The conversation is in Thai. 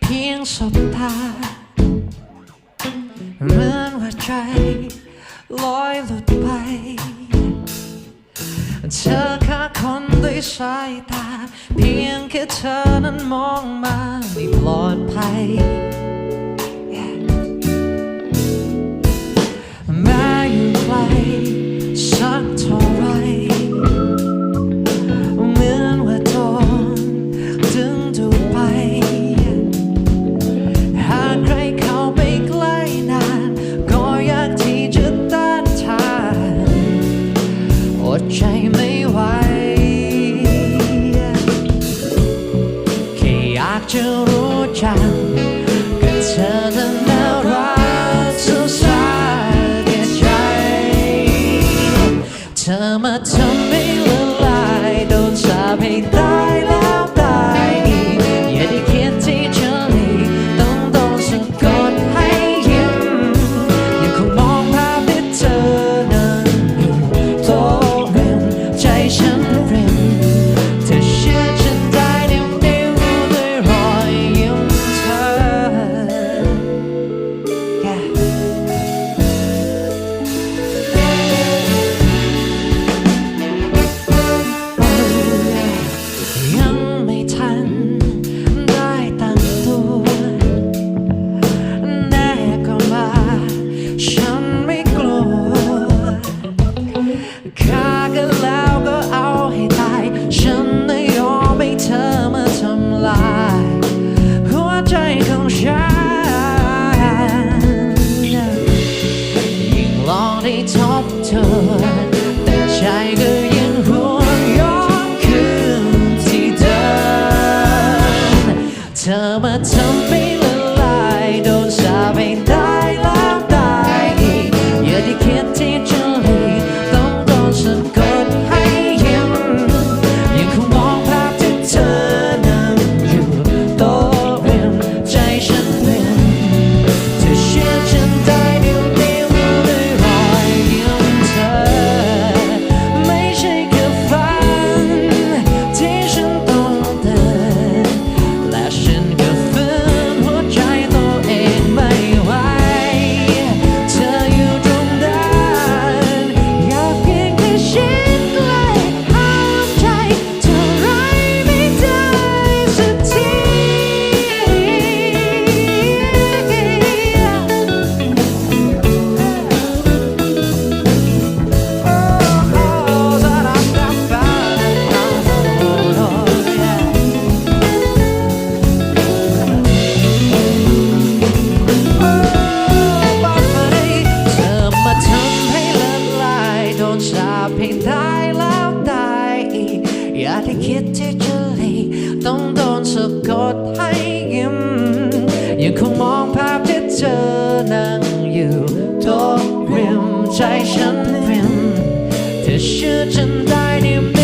เพียงสบตาเหมือนว่าใจลอยหลุดไป เธอแค่คนด้วยสายตา เพียงแค่เธอนั้นมองมาไม่ปลอดภัย จะรู้จักกับเธอนั้นน่ารักสุดสาแก่ใจ เธอมาทำให้ละลายโดนสาปให้ตายแล้วตายอีกอย่าได้คิดที่จะหลีต้องโดนสะกดให้ยิ้มยังคงมองภาพที่เธอนั้นอยู่ องได้ทบทวนแต่ใจก็ยังหวนย้อนคืนที่เดิมเธอมาทำ คิดที่จะเลีต้องโดนสะกดให้ยิ้มยังคงมองภาพที่เธอนั่งอยู่ทุกริมใจฉันริมเธอเชื่อฉันได้นี่